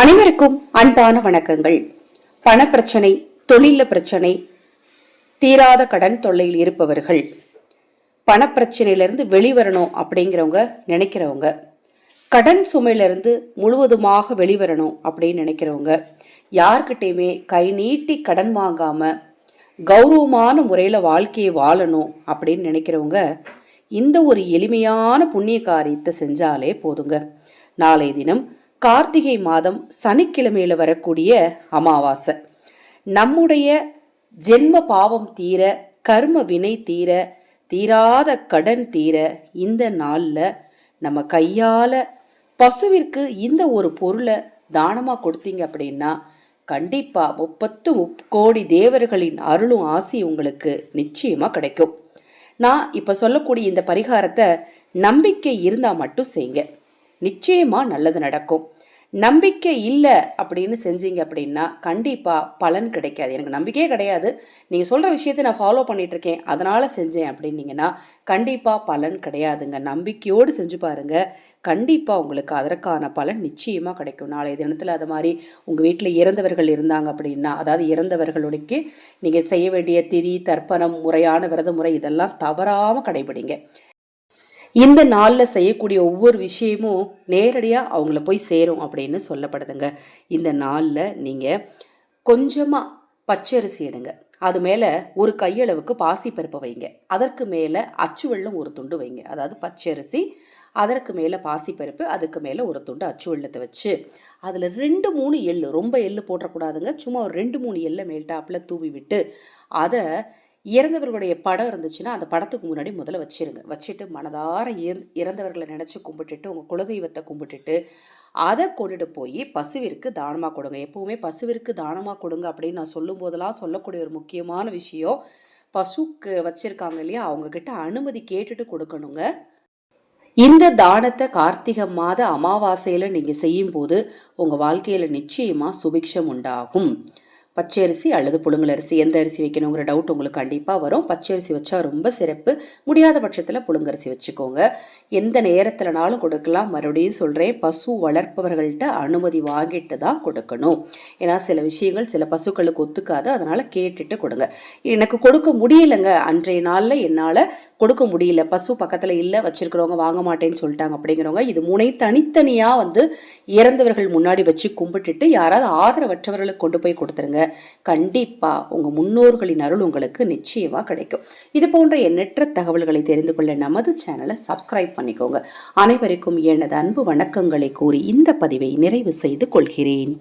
அனைவருக்கும் அன்பான வணக்கங்கள். பணப்பிரச்சனை தொழில பிரச்சனை தீராத கடன் தொல்லையில் இருப்பவர்கள். பணப்பிரச்சனையிலிருந்து வெளிவரணும் அப்படிங்கிறவங்க நினைக்கிறவங்க. கடன் சுமையிலிருந்து முழுவதுமாக வெளிவரணும் அப்படின்னு நினைக்கிறவங்க. யார்கிட்டையுமே கை நீட்டி கடன் வாங்காம கௌரவமான முறையில் வாழ்க்கையை வாழணும் அப்படின்னு நினைக்கிறவங்க இந்த ஒரு எளிமையான புண்ணிய காரியத்தை செஞ்சாலே போதுங்க. நாளைய தினம் கார்த்திகை மாதம் சனிக்கிழமையில் வரக்கூடிய அமாவாசை. நம்முடைய ஜென்ம பாவம் தீர கர்ம வினை தீர தீராத கடன் தீர இந்த நாளில் நம்ம கையால் பசுவிற்கு இந்த ஒரு பொருளை தானமாக கொடுத்தீங்க அப்படின்னா கண்டிப்பாக முப்பத்து முக்கோடி தேவர்களின் அருளும் ஆசி உங்களுக்கு நிச்சயமாக கிடைக்கும். நான் இப்போ சொல்லக்கூடிய இந்த பரிகாரத்தை நம்பிக்கை இருந்தால் மட்டும் செய்யுங்க நிச்சயமாக நல்லது நடக்கும். நம்பிக்கை இல்லை அப்படின்னு செஞ்சீங்க அப்படின்னா கண்டிப்பாக பலன் கிடைக்காது. எனக்கு நம்பிக்கையே கிடையாது. நீங்கள் சொல்கிற விஷயத்தை நான் ஃபாலோ பண்ணிகிட்ருக்கேன் அதனால் செஞ்சேன் அப்படின்னீங்கன்னா கண்டிப்பாக பலன் கிடையாதுங்க. நம்பிக்கையோடு செஞ்சு பாருங்கள் கண்டிப்பாக உங்களுக்கு அதற்கான பலன் நிச்சயமாக கிடைக்கும். நாளைய தினத்தில் அது மாதிரி உங்கள் வீட்டில் இறந்தவர்கள் இருந்தாங்க அப்படின்னா அதாவது இறந்தவர்களுக்கு நீங்கள் செய்ய வேண்டிய திதி தர்ப்பணம் முறையான விரத முறை இதெல்லாம் தவறாமல் கடைபிடிங்க. இந்த நாளில் செய்யக்கூடிய ஒவ்வொரு விஷயமும் நேரடியாக அவங்கள போய் சேரும் அப்படின்னு சொல்லப்படுதுங்க. இந்த நாளில் நீங்கள் கொஞ்சமாக பச்சரிசி எடுங்க. அது மேலே ஒரு கையளவுக்கு பாசிப்பருப்பு வைங்க. அதற்கு மேலே அச்சு வெள்ளம் ஒரு துண்டு வைங்க. அதாவது பச்சரிசி அதற்கு மேலே பாசிப்பருப்பு அதுக்கு மேலே ஒரு துண்டு அச்சு வெள்ளத்தை வச்சு அதில் ரெண்டு மூணு எள்ளு ரொம்ப எள்ளு போட்டக்கூடாதுங்க சும்மா ஒரு ரெண்டு மூணு எள்ளை மேல்டாப்பில் தூவி விட்டு அதை இறந்தவர்களுடைய படம் இருந்துச்சுன்னா அந்த படத்துக்கு முன்னாடி முதல்ல வச்சிருங்க. வச்சுட்டு மனதார இறந்தவர்களை நினச்சி கும்பிட்டுட்டு உங்கள் குலதெய்வத்தை கும்பிட்டுட்டு அதை கொண்டுட்டு போய் பசுவிற்கு தானமாக கொடுங்க. எப்போவுமே பசுவிற்கு தானமாக கொடுங்க அப்படின்னு நான் சொல்லும் போதெல்லாம் சொல்லக்கூடிய ஒரு முக்கியமான விஷயம் பசுக்கு வச்சுருக்காங்க இல்லையா? அவங்கக்கிட்ட அனுமதி கேட்டுட்டு கொடுக்கணுங்க. இந்த தானத்தை கார்த்திகை மாத அமாவாசையில் நீங்கள் செய்யும்போது உங்கள் வாழ்க்கையில் நிச்சயமாக சுபிக்ஷம் உண்டாகும். பச்சை அரிசி அல்லது புழுங்கலரிசி எந்த அரிசி வைக்கணுங்கிற டவுட் உங்களுக்கு கண்டிப்பாக வரும். பச்சரிசி வச்சா ரொம்ப சிறப்பு. முடியாத பட்சத்தில் புழுங்கரிசி வச்சுக்கோங்க. எந்த நேரத்தில்னாலும் கொடுக்கலாம். மறுபடியும் சொல்கிறேன் பசு வளர்ப்பவர்கள்ட்ட அனுமதி வாங்கிட்டு தான் கொடுக்கணும். ஏன்னா சில விஷயங்கள் சில பசுக்களுக்கு ஒத்துக்காது. அதனால் கேட்டுட்டு கொடுங்க. எனக்கு கொடுக்க முடியலைங்க. அன்றைய நாளில் என்னால் கொடுக்க முடியல. பசு பக்கத்தில் இல்லை வச்சுருக்கிறவங்க வாங்க மாட்டேன்னு சொல்லிட்டாங்க அப்படிங்கிறவங்க இது மூணை தனித்தனியாக வந்து இறந்தவர்கள் முன்னாடி வச்சு கும்பிட்டுட்டு யாராவது ஆதரவற்றவர்களுக்கு கொண்டு போய் கொடுத்துருங்க. கண்டிப்பாக உங்கள் முன்னோர்களின் அருள் உங்களுக்கு நிச்சயமாக கிடைக்கும். இது போன்ற எண்ணற்ற தகவல்களை தெரிந்து கொள்ள நமது சேனலை சப்ஸ்கிரைப் பண்ணிக்கோங்க. அனைவருக்கும் எனது அன்பு வணக்கங்களை கூறி இந்த பதிவை நிறைவு செய்து கொள்கிறேன்.